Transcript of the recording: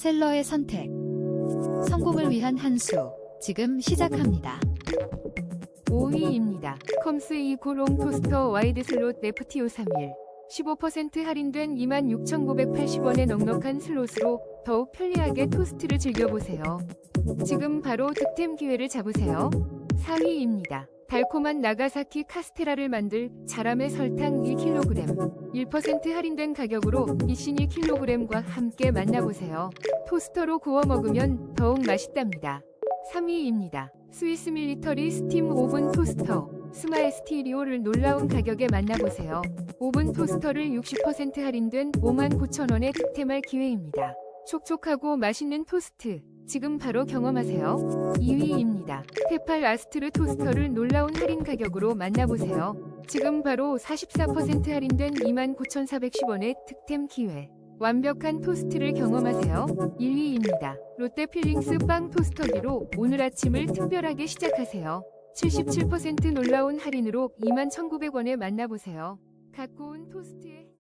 셀러의 선택. 성공을 위한 한 수. 지금 시작합니다. 5위입니다. 컴스 이구롱 토스터 와이드 슬롯 FT531 15% 할인된 26,980원의 넉넉한 슬롯으로 더욱 편리하게 토스트를 즐겨보세요. 지금 바로 득템 기회를 잡으세요. 4위입니다. 달콤한 나가사키 카스테라를 만들 자람의 설탕 1kg 1% 할인된 가격으로 이신 1kg과 함께 만나보세요. 토스터로 구워 먹으면 더욱 맛있답니다. 3위입니다. 스위스 밀리터리 스팀 오븐 토스터 스마일 스티리오를 놀라운 가격에 만나보세요. 오븐 토스터를 60% 할인된 59,000원에 득템할 기회입니다. 촉촉하고 맛있는 토스트 지금 바로 경험하세요. 2위입니다. 테팔 아스트르 토스터를 놀라운 할인 가격으로 만나보세요. 지금 바로 44% 할인된 29,410원의 득템 기회. 완벽한 토스트를 경험하세요. 1위입니다. 롯데 필링스 빵 토스터기로 오늘 아침을 특별하게 시작하세요. 77% 놀라운 할인으로 21,900원에 만나보세요. 갖고 온 토스트의